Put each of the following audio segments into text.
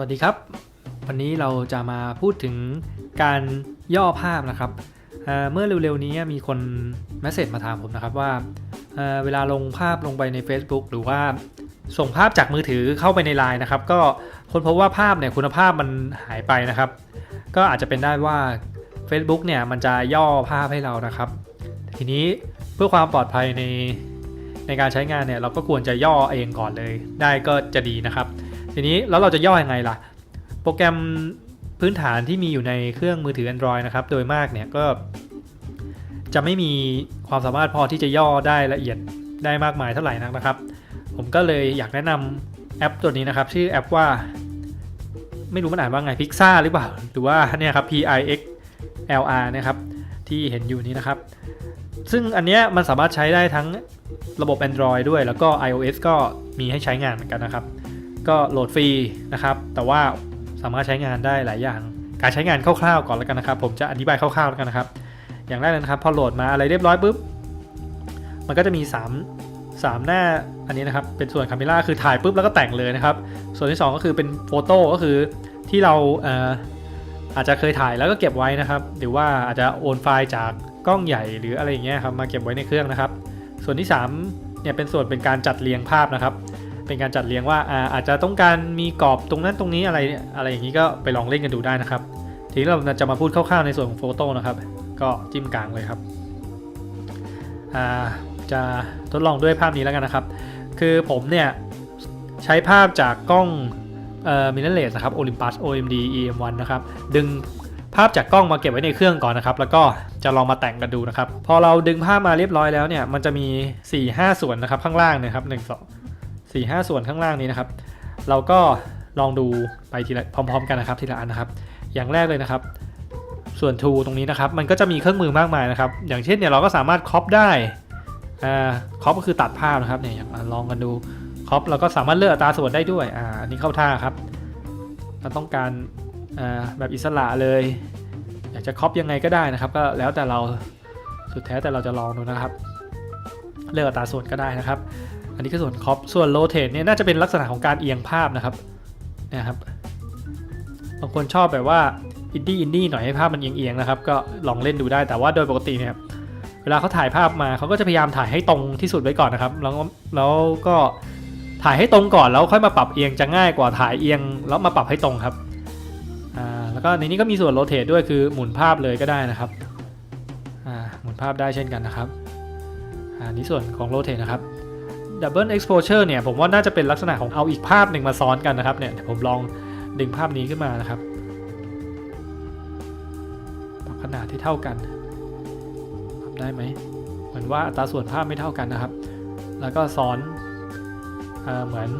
วัสดีครับ วันนี้เราจะมาพูดถึงการย่อภาพนะครับเเมื่อเร็วๆนี้มีคนเมสเซจมาถามผมนะครับว่าเเวลาลงภาพลงไปใน Facebook หรือว่าส่งภาพจากมือถือเข้าไปในไลน์นะครับ ก็คนพบว่าภาพเนี่ยคุณภาพมันหายไปนะครับ ก็อาจจะเป็นได้ว่า Facebook เนี่ยมันจะย่อภาพให้เรานะครับ ทีนี้เพื่อความปลอดภัยในในการใช้งานเนี่ยเราก็ควรจะย่อเองก่อนเลย ได้ก็จะดีนะครับ ทีนี้แล้วเราจะย่ออยังไงล่ะ โปรแกรมพื้นฐานที่มีอยู่ในเครื่องมือถือ Android นะครับ โดยมากเนี่ยก็ จะไม่มีความสามารถพอที่จะย่อได้ละเอียดได้มากมายเท่าไหร่นักนะครับ ผมก็เลยอยากแนะนำแอปตัวนี้นะครับ ชื่อแอปว่า ไม่รู้มันอ่านว่าไง Pixar หรือเปล่า หรือว่าเนี่ยครับ P I X L R นะครับที่เห็นอยู่นี้นะครับ ซึ่งอันเนี้ยมันสามารถใช้ได้ทั้งระบบ Android ด้วย แล้วก็ iOS ก็มีให้ใช้งานเหมือนกันนะครับ ก็โหลดฟรีนะครับ แต่ว่าสามารถใช้งานได้หลายอย่าง การใช้งานคร่าวๆก่อนแล้วกันนะครับ ผมจะอธิบายคร่าวๆแล้วกันนะครับ อย่างแรกเลยนะครับ พอโหลดมาอะไรเรียบร้อยปุ๊บ มันก็จะมี 3 3 หน้าอันนี้นะครับ เป็นส่วนคาเมล่าคือถ่ายปุ๊บแล้วก็แต่งเลยนะครับ ส่วนที่ 2 ก็คือเป็นโฟโต้ก็คือที่เราเอ่ออาจจะเคยถ่ายแล้วก็เก็บไว้นะครับ หรือว่าอาจจะโอนไฟล์จากกล้องใหญ่หรืออะไรอย่างเงี้ยครับมาเก็บไว้ในเครื่องนะครับ ส่วนที่3เนี่ยเป็นส่วนเป็นการจัดเรียงภาพนะครับ เป็นการจัดเรียงว่าอาอาจจะต้องการมีกรอบตรงนั้นตรงนี้อะไรอะไรอย่างนี้ก็ไปลองเล่นกันดูได้นะครับ ทีนี้เราจะมาพูดคร่าวๆในส่วนของโฟโต้นะครับ ก็จิ้มกลางเลยครับจะทดลองด้วยภาพนี้แล้วกันนะครับ คือผมเนี่ย ใช้ภาพจากกล้องมิเนเลสนะครับ Olympus OMD EM1 นะครับ ดึงภาพจากกล้องมาเก็บไว้ในเครื่องก่อนนะครับ แล้วก็จะลองมาแต่งกันดูนะครับ พอเราดึงภาพมาเรียบร้อยแล้วเนี่ย มันจะมี 4-5 ส่วนนะครับ ข้างล่างเนะครับ1 2 4 5 ส่วนข้างล่างนี้นะครับ เราก็ลองดูไปทีละพร้อม ๆ กันนะครับทีละอันนะครับ อย่างแรกเลยนะครับ ส่วน tool ตรงนี้นะครับมันก็จะมีเครื่องมือมากมายนะครับ อย่างเช่นเนี่ยเราก็สามารถครอปได้อ่าครอปก็คือตัดภาพนะครับเนี่ยลองกันดูครอปเราก็สามารถเลือกอัตราส่วนได้ด้วยอ่าอันนี้เข้าท่าครับเราต้องการอ่าแบบอิสระเลย อยากจะครอปยังไงก็ได้นะครับ ก็แล้วแต่เราสุดแท้แต่เราจะลองดูนะครับ เลือกอัตราส่วนก็ได้นะครับ อันนี้คือส่วนครอปส่วนโรเท e เนี่ยน่าจะเป็นลักษณะของการเอียงภาพนะครับนี่ยครับบางคนชอบแบบว่าอินดี้อินดี้หน่อยให้ภาพมันเอียงๆนะครับ ก็ลองเล่นดูได้แต่ว่าโดยปกติเนี่ยเวลาเขาถ่ายภาพมาเขาก็จะพยายามถ่ายให้ตรงที่สุดไว้ก่อนนะครับ แล้วแล้วก็ถ่ายให้ตรงก่อนแล้วค่อยมาปรับเอียงจะง่ายกว่าถ่ายเอียง แล้วมาปรับให้ตรงครับอ่าแล้วก็ในนี้ก็มีส่วนโรเท e ด้วยคือหมุนภาพเลยก็ได้นะครับอ่าหมุนภาพได้เช่นกันนะครับอ่านี่ส่วนของโรเท e นะครับ Double Exposure เนี่ยผมว่าน่าจะเป็นลักษณะของเอาอีกภาพหนึ่งมาซ้อนกันนะครับเนี่ยเดี๋ยวผมลองดึงภาพนี้ขึ้นมานะครับปรับขนาดที่เท่ากันปรับได้ไหมเหมือนว่าอัตราส่วนภาพไม่เท่ากันนะครับ แล้วก็ซ้อนเอเหมือน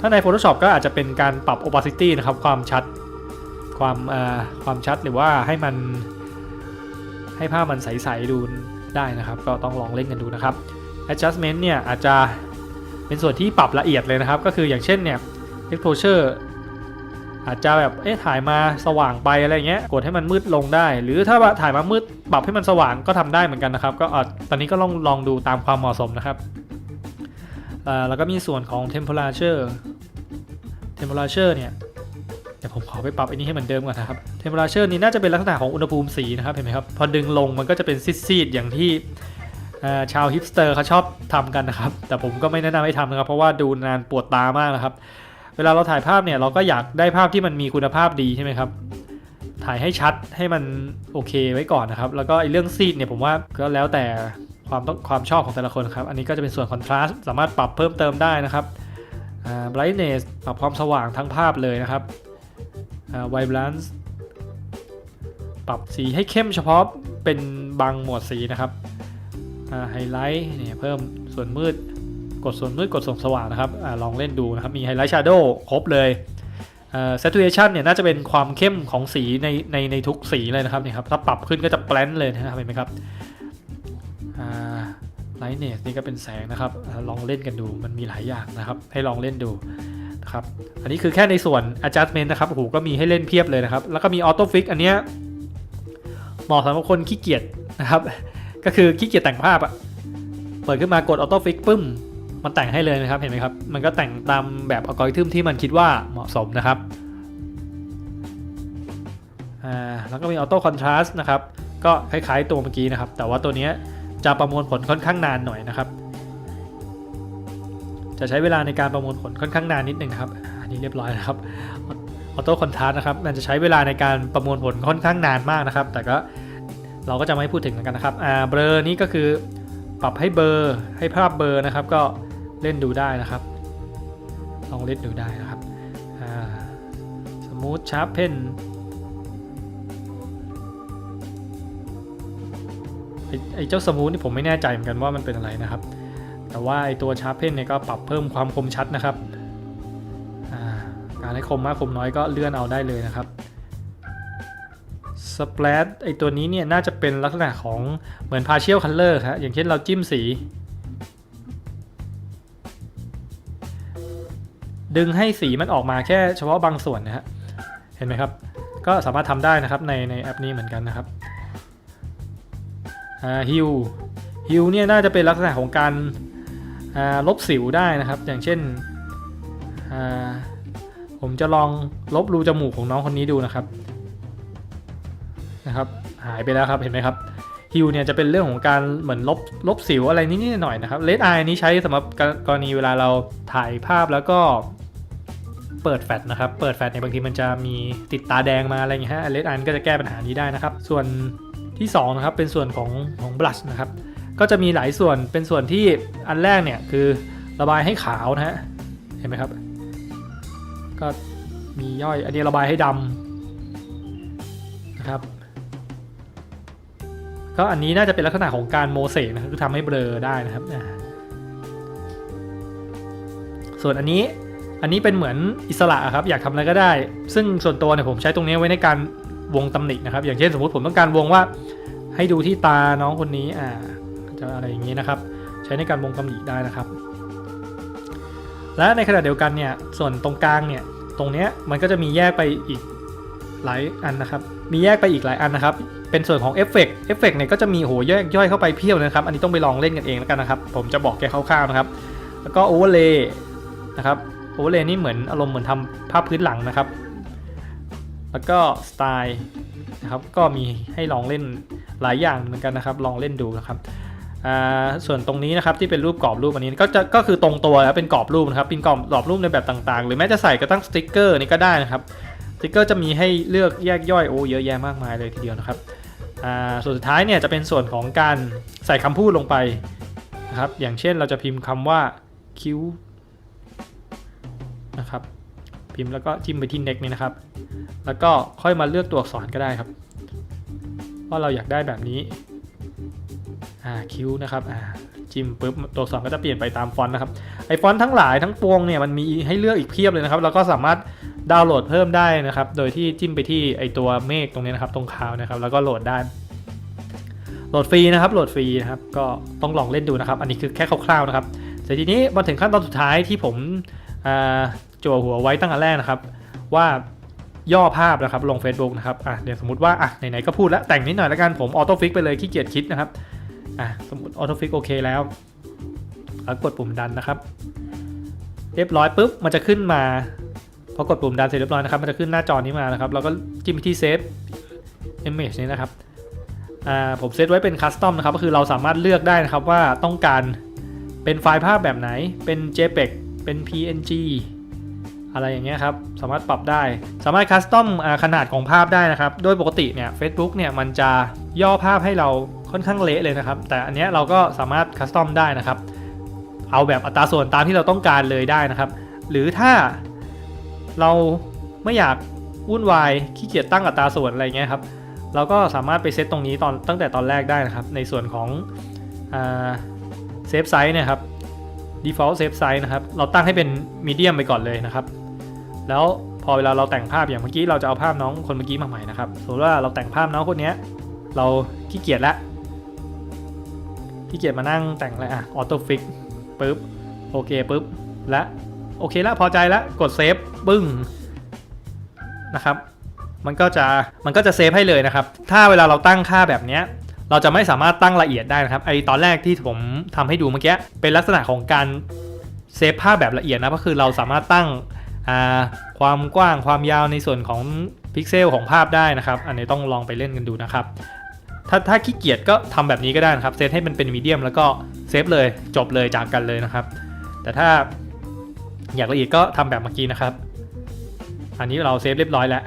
ถ้าใน Photoshop ก็อาจจะเป็นการปรับ opacity นะครับความชัดความความชัดหรือว่าให้มันให้ภาพมันใสๆดูได้นะครับ ก็ต้องลองเล่นกันดูนะครับ adjustment เนี่ยอาจจะเป็นส่วนที่ปรับละเอียดเลยนะครับ ก็คืออย่างเช่นเนี่ย exposure อาจจะแบบเอ๊ะถ่ายมาสว่างไปอะไรเงี้ยกดให้มันมืดลงได้ หรือถ้าถ่ายมามืดปรับให้มันสว่างก็ทำได้เหมือนกันนะครับ ก็ตอนนี้ก็ลองลองดูตามความเหมาะสมนะครับแล้วก็มีส่วนของ temperature temperature เนี่ยเดี๋ยวผมขอไปปรับอันนี้ให้เหมือนเดิมก่อนนะครับ temperature นี้น่าจะเป็นลักษณะของอุณหภูมิสีนะครับเห็นไหมครับพอดึงลงมันก็จะเป็นซีดๆอย่างที่ ชาวฮิปสเตอร์เขาชอบทำกันนะครับ แต่ผมก็ไม่แนะนำให้ทำนะครับ เพราะว่าดูนานปวดตามากนะครับ เวลาเราถ่ายภาพเนี่ยเราก็อยากได้ภาพที่มันมีคุณภาพดีใช่ไหมครับ ถ่ายให้ชัดให้มันโอเคไว้ก่อนนะครับ แล้วก็ไอ้เรื่องซีดเนี่ยผมว่าก็แล้วแต่ความต้องความชอบของแต่ละคนครับ อันนี้ก็จะเป็นส่วนคอนทราสต์สามารถปรับเพิ่มเติมได้นะครับอ่า brightness ปรับความสว่างทั้งภาพเลยนะครับอ่า vibrance ปรับสีให้เข้มเฉพาะเป็นบางหมวดสีนะครับ ไฮไลท์เนี่ยเพิ่มส่วนมืดกดส่วนมืดกดส่องสว่างนะครับอลองเล่นดูนะครับ มีไฮไลท์ชาร์โดครบเลยเอ่อ saturation เนี่ยน่าจะเป็นความเข้มของสีในในในทุกสีเลยนะครับนี่ครับถ้าปรับขึ้นก็จะแปลนเลยนะครับเห็นไหมครับอ่า lightness นี่ก็เป็นแสงนะครับอลองเล่นกันดูมันมีหลายอย่างนะครับ ให้ลองเล่นดูนะครับอันนี้คือแค่ในส่วน adjustment นะครับโอ้โหก็มีให้เล่นเพียบเลยนะครับ แล้วก็มี auto fix อันเนี้ยเหมาะสำหรับคนขี้เกียจนะครับ ก็คือขี้เกียจแต่งภาพอะเปิดขึ้นมากดออโต้ฟิกปึ้ม มันแต่งให้เลยนะครับ เห็นไหมครับ มันก็แต่งตามแบบอัลกอริทึมที่มันคิดว่าเหมาะสมนะครับแล้วก็มีออโต้คอนทราสต์นะครับ ก็คล้ายๆตัวเมื่อกี้นะครับ แต่ว่าตัวนี้จะประมวลผลค่อนข้างนานหน่อยนะครับ จะใช้เวลาในการประมวลผลค่อนข้างนานนิดนึงครับ อันนี้เรียบร้อยนะครับออโต้คอนทราสต์นะครับ มันจะใช้เวลาในการประมวลผลค่อนข้างนานมากนะครับ แต่ก็ เราก็จะไม่พูดถึงแล้วกันนะครับอ่าเบลอนี่ก็คือปรับให้เบอร์ให้ภาพเบอร์นะครับ ก็เล่นดูได้นะครับลองเล่นดูได้นะครับอ่าสมูทชาร์ปเพนไอไอเจ้าสมูทนี่ผมไม่แน่ใจเหมือนกันว่ามันเป็นอะไรนะครับ แต่ว่าไอตัวชาร์ปเพนเนี่ยก็ปรับเพิ่มความคมชัดนะครับอ่าการให้คมมากคมน้อยก็เลื่อนเอาได้เลยนะครับ สเปรดไอตัวนี้เนี่ยน่าจะเป็นลักษณะของเหมือน partial color ครับอย่างเช่นเราจิ้มสี ดึงให้สีมันออกมาแค่เฉพาะบางส่วนนะฮะเห็นไหมครับ ก็สามารถทำได้นะครับในในแอปนี้เหมือนกันนะครับฮิวฮิวเนี่ยน่าจะเป็นลักษณะของการาลบสิวได้นะครับ อย่างเช่นผมจะลองลบรูจมูกของน้องคนนี้ดูนะครับ นะครับหายไปแล้วครับเห็นไหมครับฮิวเนี่ยจะเป็นเรื่องของการเหมือนลบลบสิวอะไรนิดๆหน่อยนะครับเลดไอนี้ใช้สำหรับกรณีเวลาเราถ่ายภาพแล้วก็เปิดแฟลชนะครับ เปิดแฟลชเนี่ยบางทีมันจะมีติดตาแดงมาอะไรอย่างเงี้ยฮะเลดอันก็จะแก้ปัญหานี้ได้นะครับ ส่วนที่2นะครับเป็นส่วนของของบลัชนะครับ ก็จะมีหลายส่วนเป็นส่วนที่อันแรกเนี่ยคือระบายให้ขาวนะฮะเห็นไหมครับ ก็มีย่อยอันนี้ระบายให้ดำนะครับ ก็อันนี้น่าจะเป็นลักษณะของการโมเสกนะครับคือทำให้เบลอได้นะครับส่วนอันนี้อันนี้เป็นเหมือนอิสระครับอยากทำอะไรก็ได้ ซึ่งส่วนตัวเนี่ยผมใช้ตรงนี้ไว้ในการวงตำหนินะครับ อย่างเช่นสมมติผมต้องการวงว่าให้ดูที่ตาน้องคนนี้อ่าจะอะไรอย่างนี้นะครับ ใช้ในการวงตำหนิได้นะครับ และในขณะเดียวกันเนี่ยส่วนตรงกลางเนี่ยตรงเนี้ยมันก็จะมีแยกไปอีกหลายอันนะครับ มีแยกไปอีกหลายอันนะครับ เป็นส่วนของเอฟเฟกต์เอฟเฟกต์เนี่ยก็จะมีโหแยกย่อยเข้าไปเพียบนะครับ อันนี้ต้องไปลองเล่นกันเองแล้วกันนะครับ ผมจะบอกแค่คร่าวๆนะครับ แล้วก็โอเวอร์เลย์นะครับ โอเวอร์เลย์นี่เหมือนอารมณ์เหมือนทำภาพพื้นหลังนะครับ แล้วก็สไตล์นะครับ ก็มีให้ลองเล่นหลายอย่างเหมือนกันนะครับ ลองเล่นดูนะครับส่วนตรงนี้นะครับที่เป็นรูปกรอบรูปอันนี้ก็จะก็คือตรงตัวแล้วเป็นกรอบรูปนะครับเป็นกรอบกรอบรูปในแบบต่างๆ หรือแม้จะใส่กระตั้งสติกเกอร์นี่ก็ได้นะครับ สติกเกอร์จะมีให้เลือกแยกย่อยโอ้เยอะแยะมากมายเลยทีเดียวนะครับส่วนสุดท้ายเนี่ยจะเป็นส่วนของการใส่คำพูดลงไปนะครับอย่างเช่นเราจะพิมพ์คำว่าคิ้วนะครับพิมพ์แล้วก็จิ้มไปที่ next นี่นะครับ แล้วก็ค่อยมาเลือกตัวอักษรก็ได้ครับว่าเราอยากได้แบบนี้อ่าคิ้วนะครับอ่าจิ้มปุ๊บตัวอักษรก็จะเปลี่ยนไปตามฟอนต์นะครับไอฟอนต์ทั้งหลายทั้งปวงเนี่ยมันมีให้เลือกอีกเพียบเลยนะครับเราก็สามารถ ดาวน์โหลดเพิ่มได้นะครับ โดยที่จิ้มไปที่ไอตัวเมฆตรงนี้นะครับ ตรงคาวนะครับ แล้วก็โหลดได้ โหลดฟรีนะครับ โหลดฟรีนะครับ ก็ต้องลองเล่นดูนะครับ อันนี้คือแค่คร่าวๆนะครับ แต่ทีนี้มาถึงขั้นตอนสุดท้ายที่ผมจั่วหัวไว้ตั้งแต่แรกนะครับ ว่าย่อภาพนะครับลง Facebook นะครับอะเดี๋ยวสมมติว่าอะไหนๆก็พูดแล้วแต่งนิดหน่อยแล้วกันผมออโต้ฟิกไปเลยขี้เกียจคิดนะครับอะสมมติออโต้ฟิกโอเคแล้วแล้วกดปุ่มดันนะครับ เรียบร้อยปุ๊บมันจะขึ้นมา พอกดปุ่มดันเสร็จเรียบร้อยนะครับ มันจะขึ้นหน้าจอนี้มานะครับแล้วก็จิ้มไปที่เซฟ image นี้นะครับ อ่า ผมเซตไว้เป็นคัสตอมนะครับ ก็คือเราสามารถเลือกได้นะครับว่าต้องการเป็นไฟล์ภาพแบบไหน เป็น JPEG เป็น PNG อะไรอย่างเงี้ยครับ สามารถปรับได้ สามารถคัสตอมขนาดของภาพได้นะครับ โดยปกติเนี่ย Facebook เนี่ยมันจะย่อภาพให้เราค่อนข้างเละเลยนะครับ แต่อันเนี้ยเราก็สามารถคัสตอมได้นะครับ เอาแบบอัตราส่วนตามที่เราต้องการเลยได้นะครับ หรือถ้า เราไม่อยากวุ่นวายขี้เกียจตั้งอัตราส่วนอะไรเงี้ยครับ เราก็สามารถไปเซตตรงนี้ตอนตั้งแต่ตอนแรกได้นะครับ ในส่วนของเซฟไซส์นี่ยครับ default save size นะครับ เราตั้งให้เป็น medium ไปก่อนเลยนะครับ แล้วพอเวลาเราแต่งภาพอย่างเมื่อกี้เราจะเอาภาพน้องคนเมื่อกี้มาใหม่นะครับ สมมติว่าเราแต่งภาพน้องคนนี้เราขี้เกียจล้วขี้เกียจมานั่งแต่งเลยอะ auto fix ปุ๊บโอเคปุ๊บและ โอเคแล้วพอใจแล้วกดเซฟปึ้งนะครับ มันก็จะมันก็จะเซฟให้เลยนะครับ ถ้าเวลาเราตั้งค่าแบบนี้เราจะไม่สามารถตั้งละเอียดได้นะครับไอตอนแรกที่ผมทำให้ดูเมื่อกี้เป็นลักษณะของการเซฟภาพแบบละเอียดนะก็คือเราสามารถตั้งความกว้างความยาวในส่วนของพิกเซลของภาพได้นะครับ อันนี้ต้องลองไปเล่นกันดูนะครับ ถ้าถ้าขี้เกียจก็ทำแบบนี้ก็ได้นะครับเซตให้มันเป็นมีเดียมแล้วก็เซฟเลยจบเลยจากกันเลยนะครับ แต่ถ้า อยากละเอียดก็ทำแบบเมื่อกี้นะครับ อันนี้เราเซฟเรียบร้อยแล้ว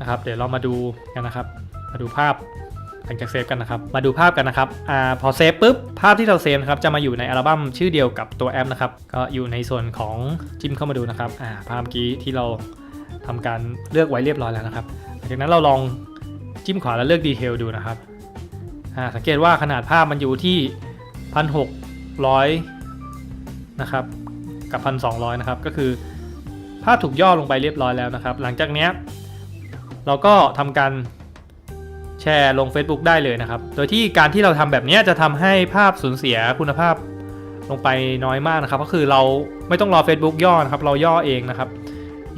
นะครับ เดี๋ยวเรามาดูกันนะครับ มาดูภาพหลังจากเซฟกันนะครับ มาดูภาพกันนะครับอ่าพอเซฟปุ๊บภาพที่เราเซฟนะครับจะมาอยู่ในอัลบั้มชื่อเดียวกับตัวแอปนะครับ ก็อยู่ในส่วนของจิ้มเข้ามาดูนะครับอ่าภาพเมื่อกี้ที่เราทำการเลือกไว้เรียบร้อยแล้วนะครับจากนั้นเราลองจิ้มขวาแล้วเลือกดีเทลดูนะครับอ่าสังเกตว่าขนาดภาพมันอยู่ที่พันหกร้อยนะครับ กับพันสองร้อยนะครับ ก็คือภาพถูกย่อลงไปเรียบร้อยแล้วนะครับ หลังจากนี้เราก็ทำการแชร์ลง Facebook ได้เลยนะครับ โดยที่การที่เราทำแบบนี้จะทำให้ภาพสูญเสียคุณภาพลงไปน้อยมากนะครับ ก็คือเราไม่ต้องรอ Facebook ย่อนะครับ เราย่อเองนะครับ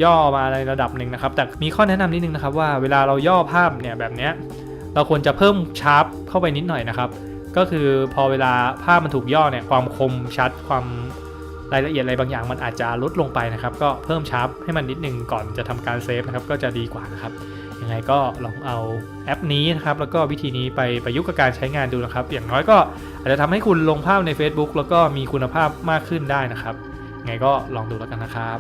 ย่อมาในระดับหนึ่งนะครับ แต่มีข้อแนะนำนิดนึงนะครับว่าเวลาเราย่อภาพเนี่ยแบบนี้เราควรจะเพิ่มชาร์ปเข้าไปนิดหน่อยนะครับ ก็คือพอเวลาภาพมันถูกย่อเนี่ยความคมชัดความ รายละเอียดอะไรบางอย่างมันอาจจะลดลงไปนะครับ ก็เพิ่มชาร์ปให้มันนิดนึงก่อนจะทำการเซฟนะครับ ก็จะดีกว่านะครับ ยังไงก็ลองเอาแอปนี้นะครับ แล้วก็วิธีนี้ไปประยุกต์กับการใช้งานดูนะครับ อย่างน้อยก็อาจจะทำให้คุณลงภาพใน Facebook แล้วก็มีคุณภาพมากขึ้นได้นะครับ ยังไงก็ลองดูแล้วกันนะครับ